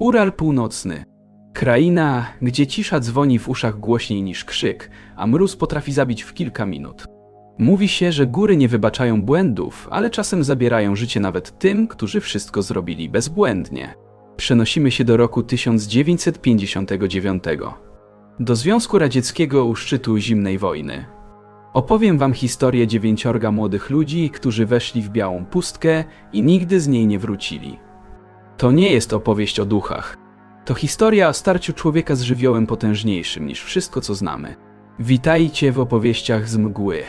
Ural Północny. Kraina, gdzie cisza dzwoni w uszach głośniej niż krzyk, a mróz potrafi zabić w kilka minut. Mówi się, że góry nie wybaczają błędów, ale czasem zabierają życie nawet tym, którzy wszystko zrobili bezbłędnie. Przenosimy się do roku 1959. Do Związku Radzieckiego u szczytu zimnej wojny. Opowiem wam historię dziewięciorga młodych ludzi, którzy weszli w białą pustkę i nigdy z niej nie wrócili. To nie jest opowieść o duchach. To historia o starciu człowieka z żywiołem potężniejszym niż wszystko, co znamy. Witajcie w opowieściach z mgły.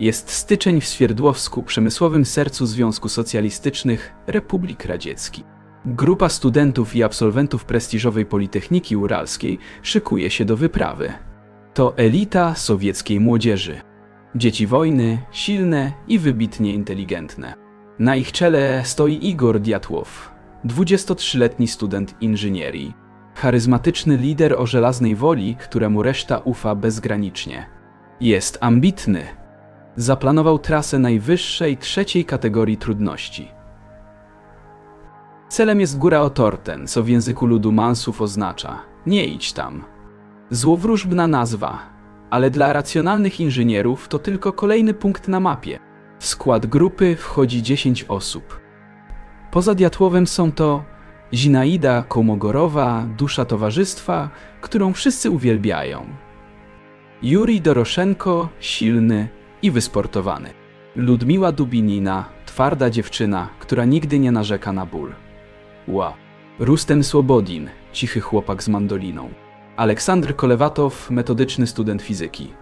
Jest styczeń w Swierdłowsku, przemysłowym sercu Związku Socjalistycznych Republik Radzieckich. Grupa studentów i absolwentów prestiżowej Politechniki Uralskiej szykuje się do wyprawy. To elita sowieckiej młodzieży. Dzieci wojny, silne i wybitnie inteligentne. Na ich czele stoi Igor Diatłow, 23-letni student inżynierii. Charyzmatyczny lider o żelaznej woli, któremu reszta ufa bezgranicznie. Jest ambitny. Zaplanował trasę najwyższej trzeciej kategorii trudności. Celem jest góra Otorten, co w języku ludu Mansów oznacza nie idź tam. Złowróżbna nazwa, ale dla racjonalnych inżynierów to tylko kolejny punkt na mapie. W skład grupy wchodzi 10 osób. Poza Diatłowem są to Zinaida Komogorowa, dusza towarzystwa, którą wszyscy uwielbiają. Jurij Doroszenko, silny i wysportowany. Ludmiła Dubinina, twarda dziewczyna, która nigdy nie narzeka na ból. Wow. Rustem Słobodin, cichy chłopak z mandoliną. Aleksander Kolewatow, metodyczny student fizyki.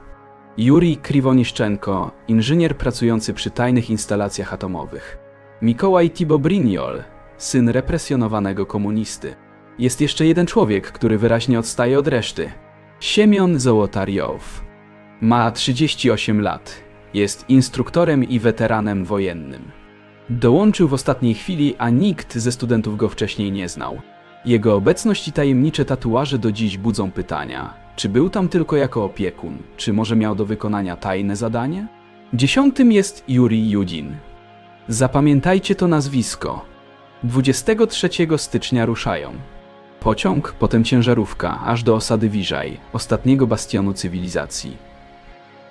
Jurij Kriwoniszczenko, inżynier pracujący przy tajnych instalacjach atomowych. Mikołaj Tibobriniol, syn represjonowanego komunisty. Jest jeszcze jeden człowiek, który wyraźnie odstaje od reszty. Siemion Zołotariow. Ma 38 lat. Jest instruktorem i weteranem wojennym. Dołączył w ostatniej chwili, a nikt ze studentów go wcześniej nie znał. Jego obecność i tajemnicze tatuaże do dziś budzą pytania. Czy był tam tylko jako opiekun? Czy może miał do wykonania tajne zadanie? Dziesiątym jest Juri Judin. Zapamiętajcie to nazwisko. 23 stycznia ruszają. Pociąg, potem ciężarówka, aż do osady Wiżaj, ostatniego bastionu cywilizacji.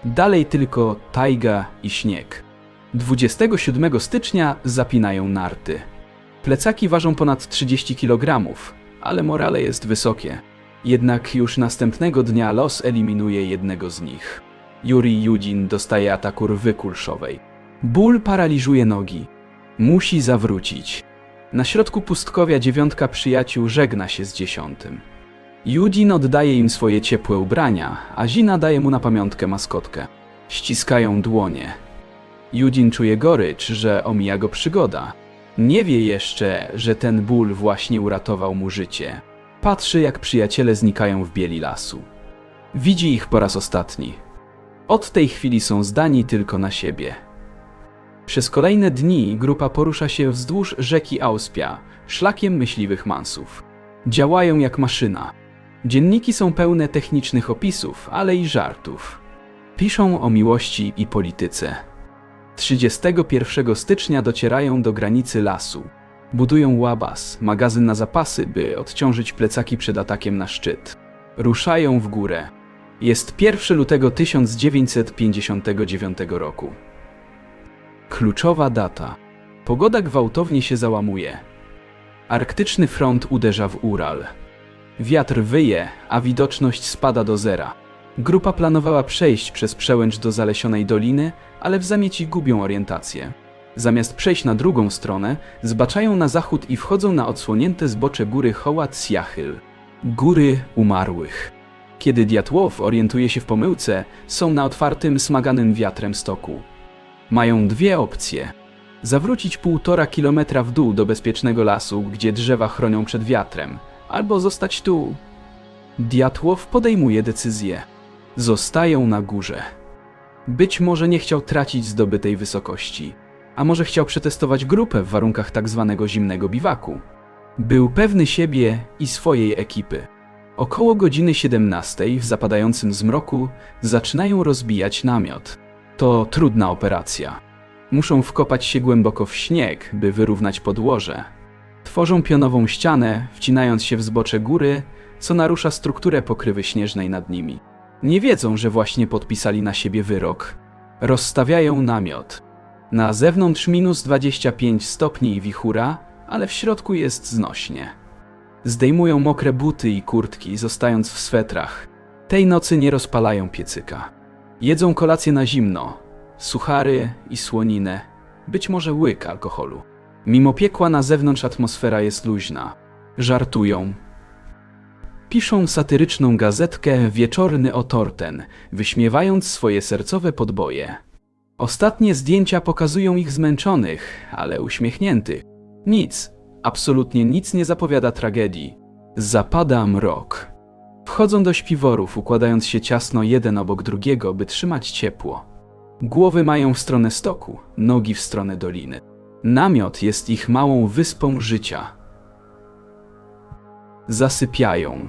Dalej tylko tajga i śnieg. 27 stycznia zapinają narty. Plecaki ważą ponad 30 kg, ale morale jest wysokie. Jednak już następnego dnia los eliminuje jednego z nich. Juri Judin dostaje ataku rwy kulszowej. Ból paraliżuje nogi. Musi zawrócić. Na środku pustkowia dziewiątka przyjaciół żegna się z dziesiątym. Judin oddaje im swoje ciepłe ubrania, a Zina daje mu na pamiątkę maskotkę. Ściskają dłonie. Judin czuje gorycz, że omija go przygoda. Nie wie jeszcze, że ten ból właśnie uratował mu życie. Patrzy, jak przyjaciele znikają w bieli lasu. Widzi ich po raz ostatni. Od tej chwili są zdani tylko na siebie. Przez kolejne dni grupa porusza się wzdłuż rzeki Auspia, szlakiem myśliwych mansów. Działają jak maszyna. Dzienniki są pełne technicznych opisów, ale i żartów. Piszą o miłości i polityce. 31 stycznia docierają do granicy lasu. Budują łabas, magazyn na zapasy, by odciążyć plecaki przed atakiem na szczyt. Ruszają w górę. Jest 1 lutego 1959 roku. Kluczowa data. Pogoda gwałtownie się załamuje. Arktyczny front uderza w Ural. Wiatr wyje, a widoczność spada do zera. Grupa planowała przejść przez przełęcz do zalesionej doliny, ale w zamieci gubią orientację. Zamiast przejść na drugą stronę, zbaczają na zachód i wchodzą na odsłonięte zbocze góry Hołat Siachyl. Góry umarłych. Kiedy Diatłow orientuje się w pomyłce, są na otwartym, smaganym wiatrem stoku. Mają dwie opcje. Zawrócić półtora kilometra w dół do bezpiecznego lasu, gdzie drzewa chronią przed wiatrem, albo zostać tu. Diatłow podejmuje decyzję. Zostają na górze. Być może nie chciał tracić zdobytej wysokości, a może chciał przetestować grupę w warunkach tak zwanego zimnego biwaku. Był pewny siebie i swojej ekipy. Około godziny 17 w zapadającym zmroku zaczynają rozbijać namiot. To trudna operacja. Muszą wkopać się głęboko w śnieg, by wyrównać podłoże. Tworzą pionową ścianę, wcinając się w zbocze góry, co narusza strukturę pokrywy śnieżnej nad nimi. Nie wiedzą, że właśnie podpisali na siebie wyrok. Rozstawiają namiot. Na zewnątrz minus 25 stopni i wichura, ale w środku jest znośnie. Zdejmują mokre buty i kurtki, zostając w swetrach. Tej nocy nie rozpalają piecyka. Jedzą kolację na zimno, suchary i słoninę, być może łyk alkoholu. Mimo piekła na zewnątrz atmosfera jest luźna. Żartują. Piszą satyryczną gazetkę Wieczorny Otorten, wyśmiewając swoje sercowe podboje. Ostatnie zdjęcia pokazują ich zmęczonych, ale uśmiechniętych. Nic, absolutnie nic nie zapowiada tragedii. Zapada mrok. Wchodzą do śpiworów, układając się ciasno jeden obok drugiego, by trzymać ciepło. Głowy mają w stronę stoku, nogi w stronę doliny. Namiot jest ich małą wyspą życia. Zasypiają.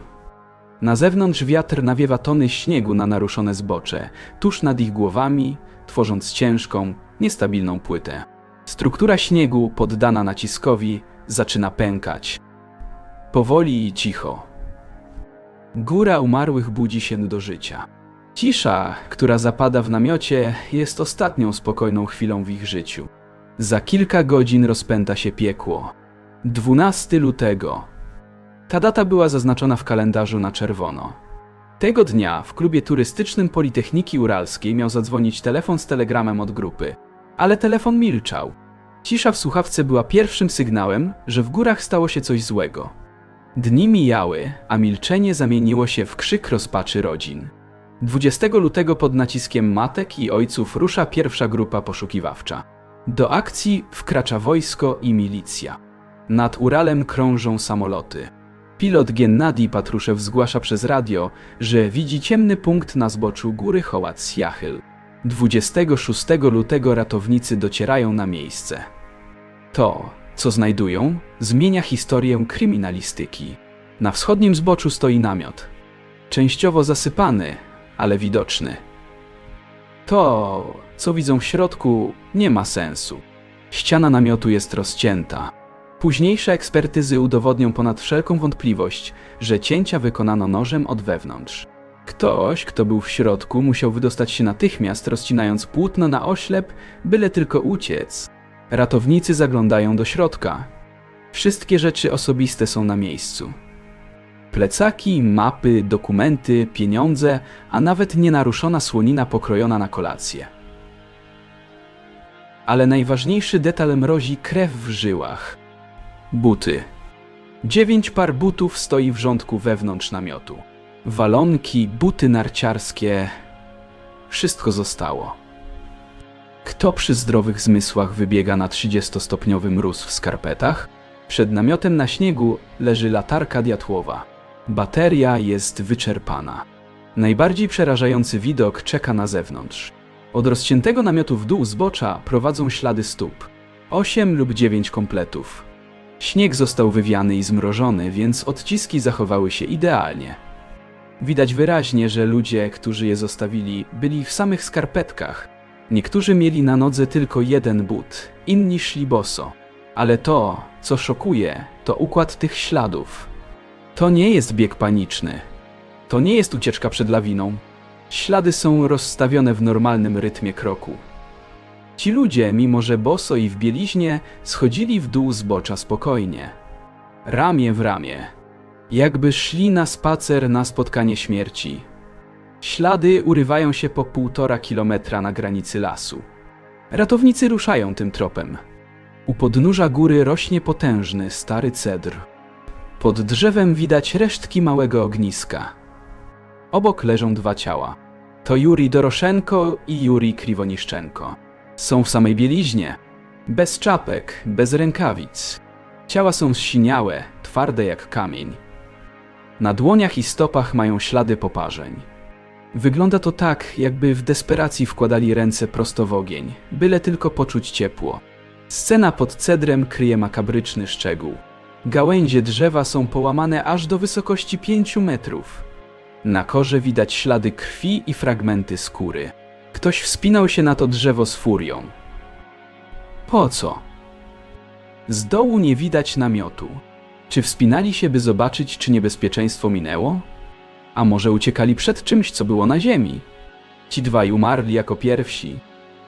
Na zewnątrz wiatr nawiewa tony śniegu na naruszone zbocze, tuż nad ich głowami, tworząc ciężką, niestabilną płytę. Struktura śniegu, poddana naciskowi, zaczyna pękać. Powoli i cicho. Góra umarłych budzi się do życia. Cisza, która zapada w namiocie, jest ostatnią spokojną chwilą w ich życiu. Za kilka godzin rozpęta się piekło. 12 lutego. Ta data była zaznaczona w kalendarzu na czerwono. Tego dnia w klubie turystycznym Politechniki Uralskiej miał zadzwonić telefon z telegramem od grupy, ale telefon milczał. Cisza w słuchawce była pierwszym sygnałem, że w górach stało się coś złego. Dni mijały, a milczenie zamieniło się w krzyk rozpaczy rodzin. 20 lutego pod naciskiem matek i ojców rusza pierwsza grupa poszukiwawcza. Do akcji wkracza wojsko i milicja. Nad Uralem krążą samoloty. Pilot Gennady Patruszew zgłasza przez radio, że widzi ciemny punkt na zboczu góry Hołac-Jachyl. 26 lutego ratownicy docierają na miejsce. To, co znajdują, zmienia historię kryminalistyki. Na wschodnim zboczu stoi namiot. Częściowo zasypany, ale widoczny. To, co widzą w środku, nie ma sensu. Ściana namiotu jest rozcięta. Późniejsze ekspertyzy udowodnią ponad wszelką wątpliwość, że cięcia wykonano nożem od wewnątrz. Ktoś, kto był w środku, musiał wydostać się natychmiast, rozcinając płótno na oślep, byle tylko uciec. Ratownicy zaglądają do środka. Wszystkie rzeczy osobiste są na miejscu. Plecaki, mapy, dokumenty, pieniądze, a nawet nienaruszona słonina pokrojona na kolację. Ale najważniejszy detal mrozi krew w żyłach. Buty. Dziewięć par butów stoi w rządku wewnątrz namiotu. Walonki, buty narciarskie. Wszystko zostało. Kto przy zdrowych zmysłach wybiega na 30-stopniowy mróz w skarpetach? Przed namiotem na śniegu leży latarka diatłowa. Bateria jest wyczerpana. Najbardziej przerażający widok czeka na zewnątrz. Od rozciętego namiotu w dół zbocza prowadzą ślady stóp. Osiem lub dziewięć kompletów. Śnieg został wywiany i zmrożony, więc odciski zachowały się idealnie. Widać wyraźnie, że ludzie, którzy je zostawili, byli w samych skarpetkach. Niektórzy mieli na nodze tylko jeden but, inni szli boso. Ale to, co szokuje, to układ tych śladów. To nie jest bieg paniczny. To nie jest ucieczka przed lawiną. Ślady są rozstawione w normalnym rytmie kroku. Ci ludzie, mimo że boso i w bieliźnie, schodzili w dół zbocza spokojnie. Ramię w ramię. Jakby szli na spacer na spotkanie śmierci. Ślady urywają się po półtora kilometra na granicy lasu. Ratownicy ruszają tym tropem. U podnóża góry rośnie potężny, stary cedr. Pod drzewem widać resztki małego ogniska. Obok leżą dwa ciała. To Juri Doroszenko i Juri Kriwoniszczenko. Są w samej bieliźnie. Bez czapek, bez rękawic. Ciała są zsiniałe, twarde jak kamień. Na dłoniach i stopach mają ślady poparzeń. Wygląda to tak, jakby w desperacji wkładali ręce prosto w ogień, byle tylko poczuć ciepło. Scena pod cedrem kryje makabryczny szczegół. Gałęzie drzewa są połamane aż do wysokości pięciu metrów. Na korze widać ślady krwi i fragmenty skóry. Ktoś wspinał się na to drzewo z furią. Po co? Z dołu nie widać namiotu. Czy wspinali się, by zobaczyć, czy niebezpieczeństwo minęło? A może uciekali przed czymś, co było na ziemi? Ci dwaj umarli jako pierwsi.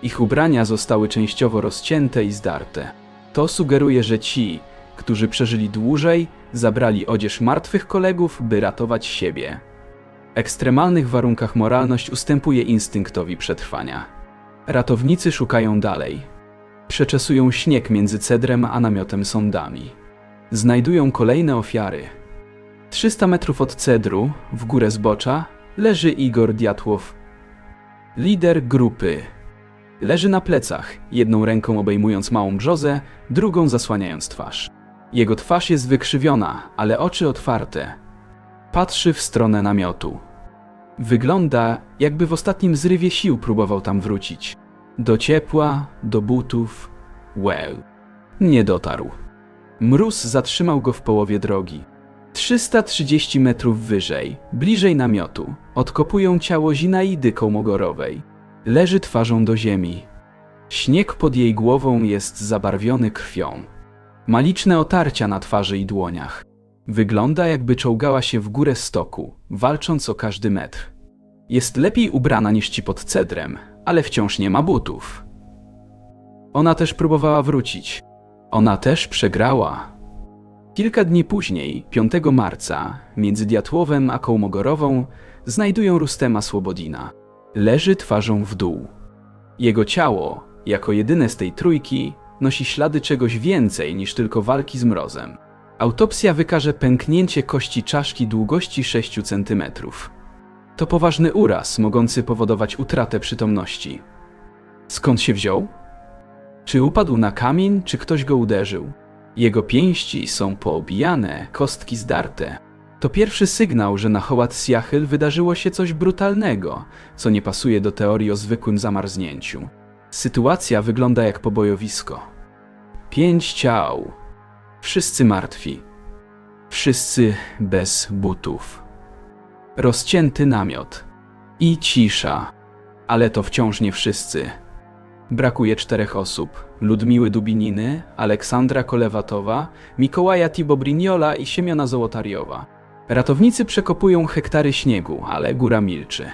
Ich ubrania zostały częściowo rozcięte i zdarte. To sugeruje, że ci, którzy przeżyli dłużej, zabrali odzież martwych kolegów, by ratować siebie. W ekstremalnych warunkach moralność ustępuje instynktowi przetrwania. Ratownicy szukają dalej. Przeczesują śnieg między cedrem a namiotem sądami. Znajdują kolejne ofiary. 300 metrów od cedru, w górę zbocza, leży Igor Diatłow, lider grupy. Leży na plecach, jedną ręką obejmując małą brzozę, drugą zasłaniając twarz. Jego twarz jest wykrzywiona, ale oczy otwarte. Patrzy w stronę namiotu. Wygląda, jakby w ostatnim zrywie sił próbował tam wrócić. Do ciepła, do butów. Well, nie dotarł. Mróz zatrzymał go w połowie drogi. 330 metrów wyżej, bliżej namiotu, odkopują ciało Zinaidy Kołmogorowej. Leży twarzą do ziemi. Śnieg pod jej głową jest zabarwiony krwią. Ma liczne otarcia na twarzy i dłoniach. Wygląda jakby czołgała się w górę stoku, walcząc o każdy metr. Jest lepiej ubrana niż ci pod cedrem, ale wciąż nie ma butów. Ona też próbowała wrócić. Ona też przegrała. Kilka dni później, 5 marca, między Diatłowem a Kołmogorową, znajdują Rustema Słobodina. Leży twarzą w dół. Jego ciało, jako jedyne z tej trójki, nosi ślady czegoś więcej niż tylko walki z mrozem. Autopsja wykaże pęknięcie kości czaszki długości 6 cm. To poważny uraz, mogący powodować utratę przytomności. Skąd się wziął? Czy upadł na kamień, czy ktoś go uderzył? Jego pięści są poobijane, kostki zdarte. To pierwszy sygnał, że na Hoład Siachyl wydarzyło się coś brutalnego, co nie pasuje do teorii o zwykłym zamarznięciu. Sytuacja wygląda jak pobojowisko. Pięć ciał. Wszyscy martwi. Wszyscy bez butów. Rozcięty namiot. I cisza. Ale to wciąż nie wszyscy. Brakuje czterech osób. Ludmiły Dubininy, Aleksandra Kolewatowa, Mikołaja Tibobrignola i Siemiona Zołotariowa. Ratownicy przekopują hektary śniegu, ale góra milczy.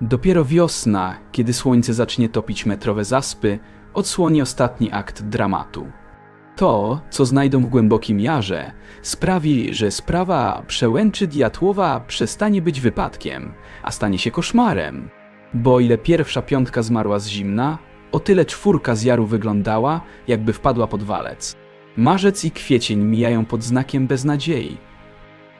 Dopiero wiosna, kiedy słońce zacznie topić metrowe zaspy, odsłoni ostatni akt dramatu. To, co znajdą w głębokim jarze, sprawi, że sprawa przełęczy Diatłowa przestanie być wypadkiem, a stanie się koszmarem. Bo o ile pierwsza piątka zmarła z zimna, o tyle czwórka z jaru wyglądała, jakby wpadła pod walec. Marzec i kwiecień mijają pod znakiem beznadziei.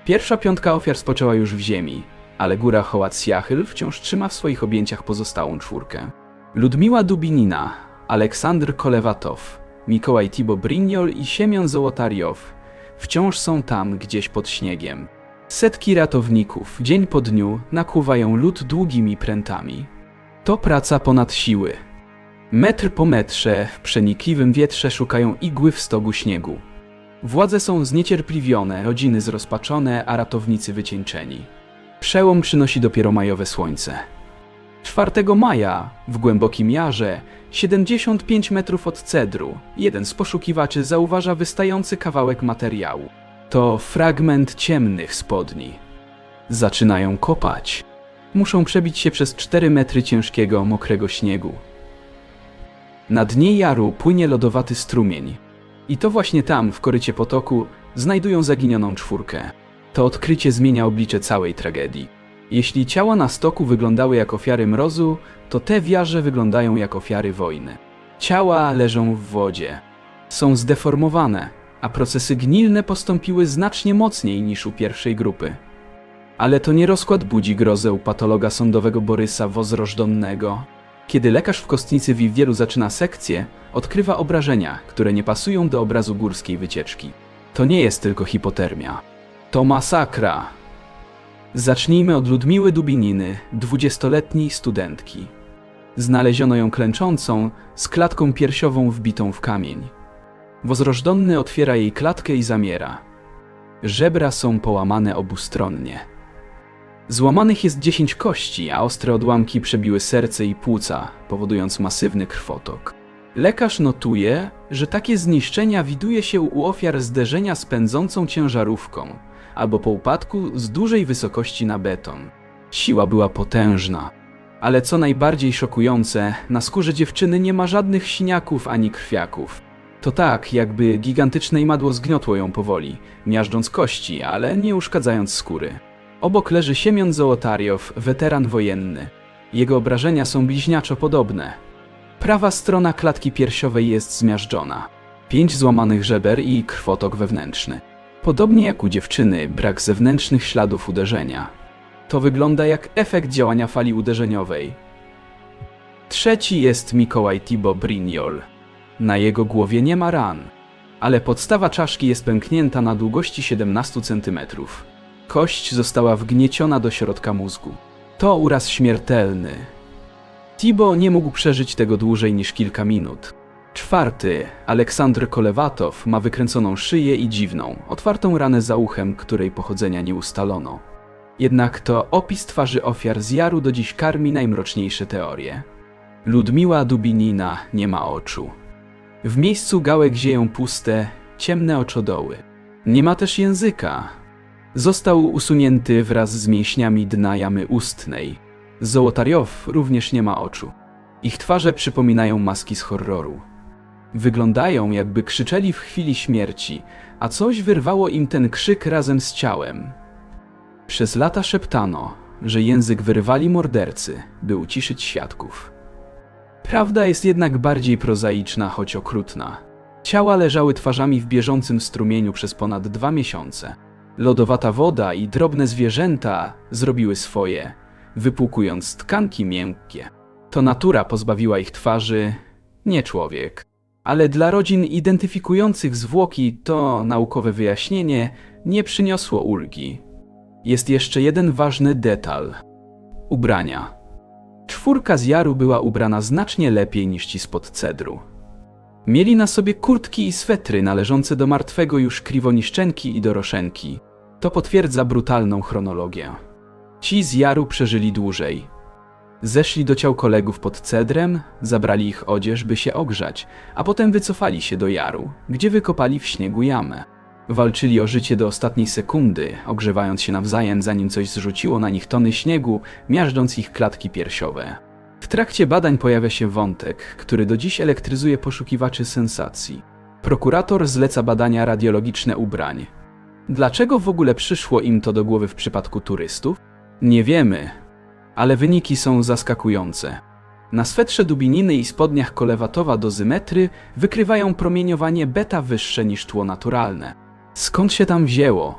Pierwsza piątka ofiar spoczęła już w ziemi, ale góra Hoład Siachyl wciąż trzyma w swoich objęciach pozostałą czwórkę. Ludmiła Dubinina, Aleksandr Kolewatow, Mikołaj Tibo Brignol i Siemion Zołotariow wciąż są tam gdzieś pod śniegiem. Setki ratowników dzień po dniu nakuwają lód długimi prętami. To praca ponad siły. Metr po metrze w przenikliwym wietrze szukają igły w stogu śniegu. Władze są zniecierpliwione, rodziny zrozpaczone, a ratownicy wycieńczeni. Przełom przynosi dopiero majowe słońce. 4 maja, w głębokim jarze, 75 metrów od cedru, jeden z poszukiwaczy zauważa wystający kawałek materiału. To fragment ciemnych spodni. Zaczynają kopać. Muszą przebić się przez 4 metry ciężkiego, mokrego śniegu. Na dnie jaru płynie lodowaty strumień. I to właśnie tam, w korycie potoku, znajdują zaginioną czwórkę. To odkrycie zmienia oblicze całej tragedii. Jeśli ciała na stoku wyglądały jak ofiary mrozu, to te w jarze wyglądają jak ofiary wojny. Ciała leżą w wodzie. Są zdeformowane, a procesy gnilne postąpiły znacznie mocniej niż u pierwszej grupy. Ale to nie rozkład budzi grozę u patologa sądowego Borysa Wozrożdonnego. Kiedy lekarz w kostnicy Wiwielu zaczyna sekcję, odkrywa obrażenia, które nie pasują do obrazu górskiej wycieczki. To nie jest tylko hipotermia. To masakra. Zacznijmy od Ludmiły Dubininy, dwudziestoletniej studentki. Znaleziono ją klęczącą, z klatką piersiową wbitą w kamień. Wozrożdonny otwiera jej klatkę i zamiera. Żebra są połamane obustronnie. Złamanych jest 10 kości, a ostre odłamki przebiły serce i płuca, powodując masywny krwotok. Lekarz notuje, że takie zniszczenia widuje się u ofiar zderzenia z pędzącą ciężarówką albo po upadku z dużej wysokości na beton. Siła była potężna. Ale co najbardziej szokujące, na skórze dziewczyny nie ma żadnych siniaków ani krwiaków. To tak, jakby gigantyczne imadło zgniotło ją powoli, miażdżąc kości, ale nie uszkadzając skóry. Obok leży Siemion Zołotariow, weteran wojenny. Jego obrażenia są bliźniaczo podobne. Prawa strona klatki piersiowej jest zmiażdżona. Pięć złamanych żeber i krwotok wewnętrzny. Podobnie jak u dziewczyny, brak zewnętrznych śladów uderzenia. To wygląda jak efekt działania fali uderzeniowej. Trzeci jest Mikołaj Tibo Briniol. Na jego głowie nie ma ran, ale podstawa czaszki jest pęknięta na długości 17 cm. Kość została wgnieciona do środka mózgu. To uraz śmiertelny. Tibo nie mógł przeżyć tego dłużej niż kilka minut. Czwarty, Aleksandr Kolewatow, ma wykręconą szyję i dziwną, otwartą ranę za uchem, której pochodzenia nie ustalono. Jednak to opis twarzy ofiar z Jaru do dziś karmi najmroczniejsze teorie. Ludmiła Dubinina nie ma oczu. W miejscu gałek zieją puste, ciemne oczodoły. Nie ma też języka. Został usunięty wraz z mięśniami dna jamy ustnej. Zołotariow również nie ma oczu. Ich twarze przypominają maski z horroru. Wyglądają, jakby krzyczeli w chwili śmierci, a coś wyrwało im ten krzyk razem z ciałem. Przez lata szeptano, że język wyrwali mordercy, by uciszyć świadków. Prawda jest jednak bardziej prozaiczna, choć okrutna. Ciała leżały twarzami w bieżącym strumieniu przez ponad dwa miesiące. Lodowata woda i drobne zwierzęta zrobiły swoje, wypłukując tkanki miękkie. To natura pozbawiła ich twarzy, nie człowiek. Ale dla rodzin identyfikujących zwłoki to naukowe wyjaśnienie nie przyniosło ulgi. Jest jeszcze jeden ważny detal. Ubrania. Czwórka z Jaru była ubrana znacznie lepiej niż ci spod cedru. Mieli na sobie kurtki i swetry należące do martwego już Kriwoniszczenki i Doroszenki. To potwierdza brutalną chronologię. Ci z Jaru przeżyli dłużej. Zeszli do ciał kolegów pod cedrem, zabrali ich odzież, by się ogrzać, a potem wycofali się do Jaru, gdzie wykopali w śniegu jamę. Walczyli o życie do ostatniej sekundy, ogrzewając się nawzajem, zanim coś zrzuciło na nich tony śniegu, miażdżąc ich klatki piersiowe. W trakcie badań pojawia się wątek, który do dziś elektryzuje poszukiwaczy sensacji. Prokurator zleca badania radiologiczne ubrań. Dlaczego w ogóle przyszło im to do głowy w przypadku turystów? Nie wiemy, ale wyniki są zaskakujące. Na swetrze dubininy i spodniach kolewatowa dozymetry wykrywają promieniowanie beta wyższe niż tło naturalne. Skąd się tam wzięło?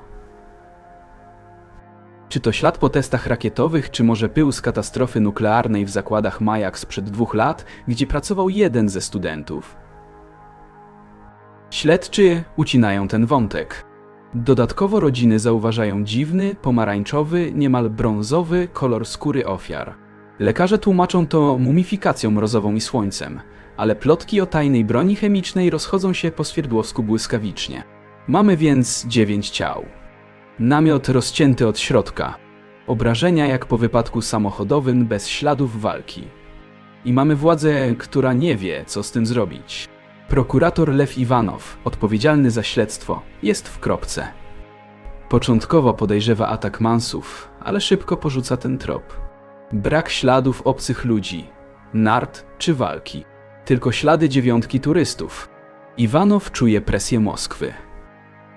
Czy to ślad po testach rakietowych, czy może pył z katastrofy nuklearnej w zakładach Majak sprzed dwóch lat, gdzie pracował jeden ze studentów? Śledczy ucinają ten wątek. Dodatkowo rodziny zauważają dziwny, pomarańczowy, niemal brązowy kolor skóry ofiar. Lekarze tłumaczą to mumifikacją mrozową i słońcem, ale plotki o tajnej broni chemicznej rozchodzą się po Swierdłowsku błyskawicznie. Mamy więc dziewięć ciał. Namiot rozcięty od środka. Obrażenia jak po wypadku samochodowym bez śladów walki. I mamy władzę, która nie wie, co z tym zrobić. Prokurator Lew Iwanow, odpowiedzialny za śledztwo, jest w kropce. Początkowo podejrzewa atak Mansów, ale szybko porzuca ten trop. Brak śladów obcych ludzi, nart czy walki. Tylko ślady dziewiątki turystów. Iwanow czuje presję Moskwy.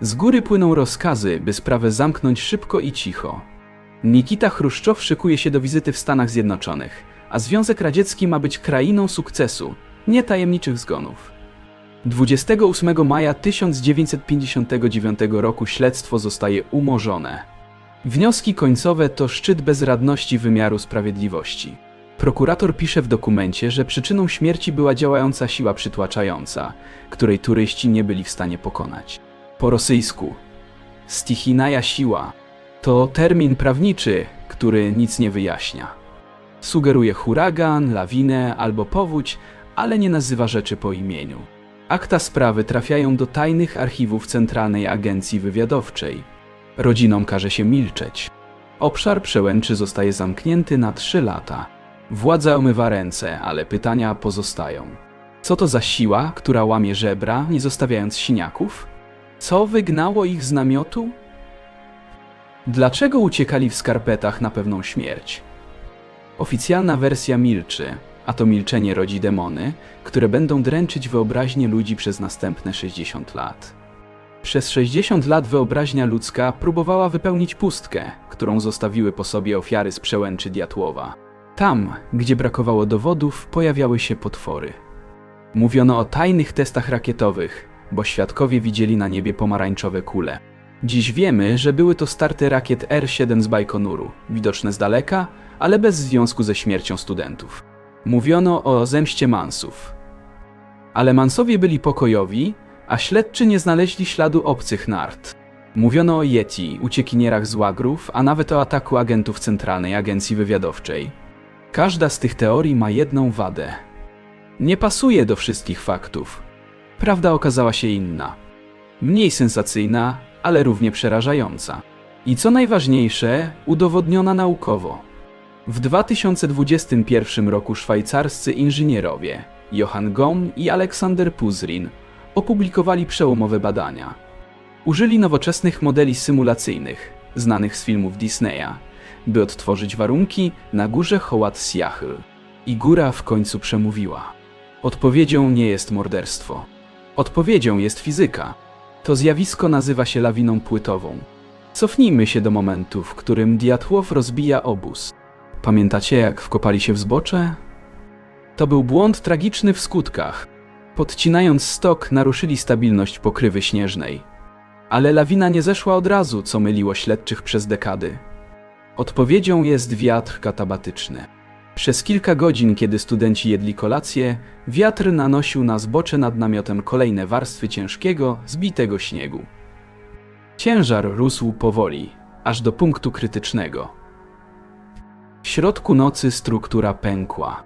Z góry płyną rozkazy, by sprawę zamknąć szybko i cicho. Nikita Chruszczow szykuje się do wizyty w Stanach Zjednoczonych, a Związek Radziecki ma być krainą sukcesu, nie tajemniczych zgonów. 28 maja 1959 roku śledztwo zostaje umorzone. Wnioski końcowe to szczyt bezradności wymiaru sprawiedliwości. Prokurator pisze w dokumencie, że przyczyną śmierci była działająca siła przytłaczająca, której turyści nie byli w stanie pokonać po rosyjsku. Stichinaja siła to termin prawniczy, który nic nie wyjaśnia. Sugeruje huragan, lawinę albo powódź, ale nie nazywa rzeczy po imieniu. Akta sprawy trafiają do tajnych archiwów Centralnej Agencji Wywiadowczej. Rodzinom każe się milczeć. Obszar przełęczy zostaje zamknięty na trzy lata. Władza omywa ręce, ale pytania pozostają. Co to za siła, która łamie żebra, nie zostawiając siniaków? Co wygnało ich z namiotu? Dlaczego uciekali w skarpetach na pewną śmierć? Oficjalna wersja milczy, a to milczenie rodzi demony, które będą dręczyć wyobraźnię ludzi przez następne 60 lat. Przez 60 lat wyobraźnia ludzka próbowała wypełnić pustkę, którą zostawiły po sobie ofiary z przełęczy Diatłowa. Tam, gdzie brakowało dowodów, pojawiały się potwory. Mówiono o tajnych testach rakietowych, bo świadkowie widzieli na niebie pomarańczowe kule. Dziś wiemy, że były to starty rakiet R-7 z Bajkonuru, widoczne z daleka, ale bez związku ze śmiercią studentów. Mówiono o zemście Mansów. Ale Mansowie byli pokojowi, a śledczy nie znaleźli śladu obcych nart. Mówiono o Yeti, uciekinierach z łagrów, a nawet o ataku agentów Centralnej Agencji Wywiadowczej. Każda z tych teorii ma jedną wadę. Nie pasuje do wszystkich faktów. Prawda okazała się inna. Mniej sensacyjna, ale równie przerażająca. I co najważniejsze, udowodniona naukowo. W 2021 roku szwajcarscy inżynierowie Johann Gomm i Aleksander Puzrin opublikowali przełomowe badania. Użyli nowoczesnych modeli symulacyjnych, znanych z filmów Disneya, by odtworzyć warunki na górze Hołat Siachl. I góra w końcu przemówiła. Odpowiedzią nie jest morderstwo. Odpowiedzią jest fizyka. To zjawisko nazywa się lawiną płytową. Cofnijmy się do momentu, w którym Diatłow rozbija obóz. Pamiętacie, jak wkopali się w zbocze? To był błąd tragiczny w skutkach. Podcinając stok, naruszyli stabilność pokrywy śnieżnej. Ale lawina nie zeszła od razu, co myliło śledczych przez dekady. Odpowiedzią jest wiatr katabatyczny. Przez kilka godzin, kiedy studenci jedli kolację, wiatr nanosił na zbocze nad namiotem kolejne warstwy ciężkiego, zbitego śniegu. Ciężar rósł powoli, aż do punktu krytycznego. W środku nocy struktura pękła.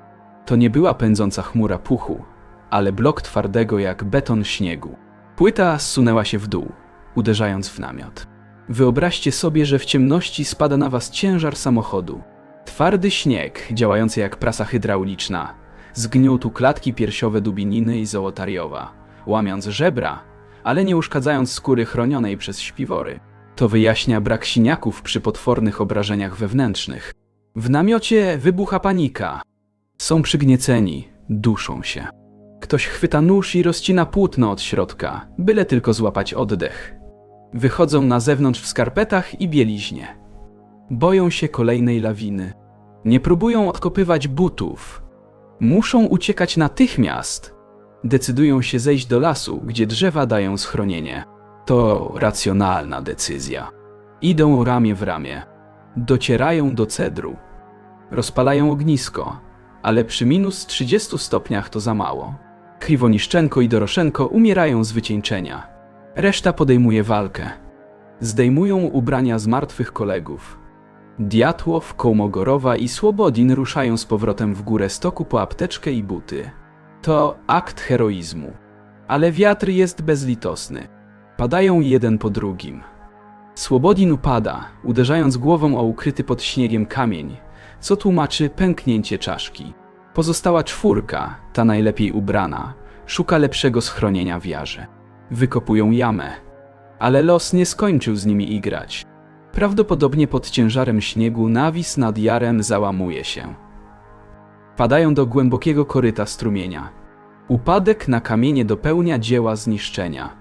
To nie była pędząca chmura puchu, ale blok twardego jak beton śniegu. Płyta zsunęła się w dół, uderzając w namiot. Wyobraźcie sobie, że w ciemności spada na was ciężar samochodu. Twardy śnieg, działający jak prasa hydrauliczna, zgniótł klatki piersiowe dubininy i zołotariowa, łamiąc żebra, ale nie uszkadzając skóry chronionej przez śpiwory. To wyjaśnia brak siniaków przy potwornych obrażeniach wewnętrznych. W namiocie wybucha panika. Są przygnieceni, duszą się. Ktoś chwyta nóż i rozcina płótno od środka, byle tylko złapać oddech. Wychodzą na zewnątrz w skarpetach i bieliźnie. Boją się kolejnej lawiny. Nie próbują odkopywać butów. Muszą uciekać natychmiast. Decydują się zejść do lasu, gdzie drzewa dają schronienie. To racjonalna decyzja. Idą ramię w ramię. Docierają do cedru. Rozpalają ognisko, ale przy minus 30 stopniach to za mało. Kriwoniszczenko i Doroszenko umierają z wycieńczenia. Reszta podejmuje walkę. Zdejmują ubrania z martwych kolegów. Diatłow, Kołmogorowa i Słobodin ruszają z powrotem w górę stoku po apteczkę i buty. To akt heroizmu. Ale wiatr jest bezlitosny. Padają jeden po drugim. Słobodin upada, uderzając głową o ukryty pod śniegiem kamień, co tłumaczy pęknięcie czaszki. Pozostała czwórka, ta najlepiej ubrana, szuka lepszego schronienia w jarze. Wykopują jamę. Ale los nie skończył z nimi igrać. Prawdopodobnie pod ciężarem śniegu nawis nad jarem załamuje się. Padają do głębokiego koryta strumienia. Upadek na kamienie dopełnia dzieła zniszczenia.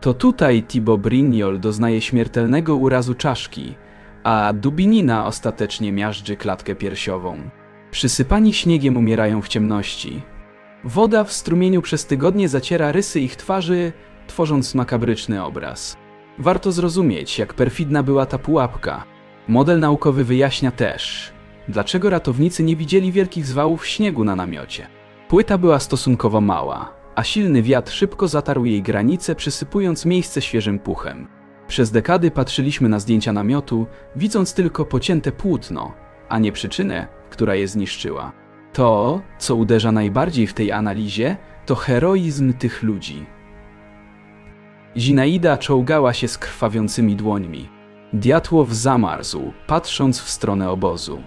To tutaj Thibaut Brignol doznaje śmiertelnego urazu czaszki, a Dubinina ostatecznie miażdży klatkę piersiową. Przysypani śniegiem umierają w ciemności. Woda w strumieniu przez tygodnie zaciera rysy ich twarzy, tworząc makabryczny obraz. Warto zrozumieć, jak perfidna była ta pułapka. Model naukowy wyjaśnia też, dlaczego ratownicy nie widzieli wielkich zwałów śniegu na namiocie. Płyta była stosunkowo mała, a silny wiatr szybko zatarł jej granice, przysypując miejsce świeżym puchem. Przez dekady patrzyliśmy na zdjęcia namiotu, widząc tylko pocięte płótno, a nie przyczynę, która je zniszczyła. To, co uderza najbardziej w tej analizie, to heroizm tych ludzi. Zinaida czołgała się z krwawiącymi dłońmi. Diatłow zamarzł, patrząc w stronę obozu.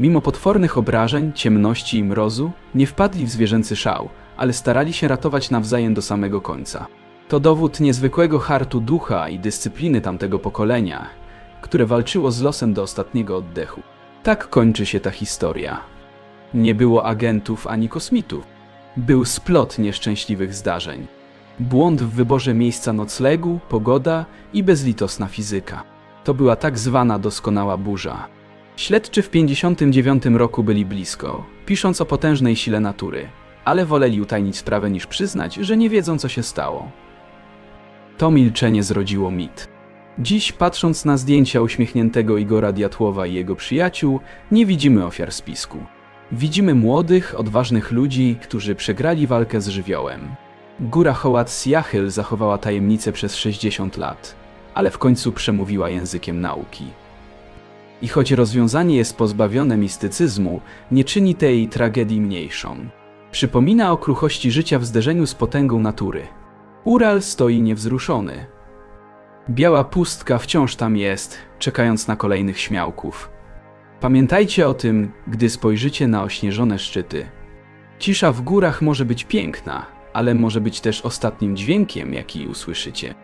Mimo potwornych obrażeń, ciemności i mrozu, nie wpadli w zwierzęcy szał, ale starali się ratować nawzajem do samego końca. To dowód niezwykłego hartu ducha i dyscypliny tamtego pokolenia, które walczyło z losem do ostatniego oddechu. Tak kończy się ta historia. Nie było agentów ani kosmitów. Był splot nieszczęśliwych zdarzeń. Błąd w wyborze miejsca noclegu, pogoda i bezlitosna fizyka. To była tak zwana doskonała burza. Śledczy w 59 roku byli blisko, pisząc o potężnej sile natury, ale woleli utajnić sprawę niż przyznać, że nie wiedzą co się stało. To milczenie zrodziło mit. Dziś, patrząc na zdjęcia uśmiechniętego Igora Diatłowa i jego przyjaciół, nie widzimy ofiar spisku. Widzimy młodych, odważnych ludzi, którzy przegrali walkę z żywiołem. Góra Hołat Siachyl zachowała tajemnicę przez 60 lat, ale w końcu przemówiła językiem nauki. I choć rozwiązanie jest pozbawione mistycyzmu, nie czyni tej tragedii mniejszą. Przypomina o kruchości życia w zderzeniu z potęgą natury. Ural stoi niewzruszony. Biała pustka wciąż tam jest, czekając na kolejnych śmiałków. Pamiętajcie o tym, gdy spojrzycie na ośnieżone szczyty. Cisza w górach może być piękna, ale może być też ostatnim dźwiękiem, jaki usłyszycie.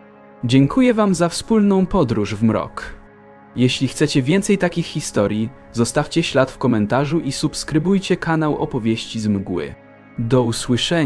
Dziękuję Wam za wspólną podróż w mrok. Jeśli chcecie więcej takich historii, zostawcie ślad w komentarzu i subskrybujcie kanał Opowieści z Mgły. Do usłyszenia.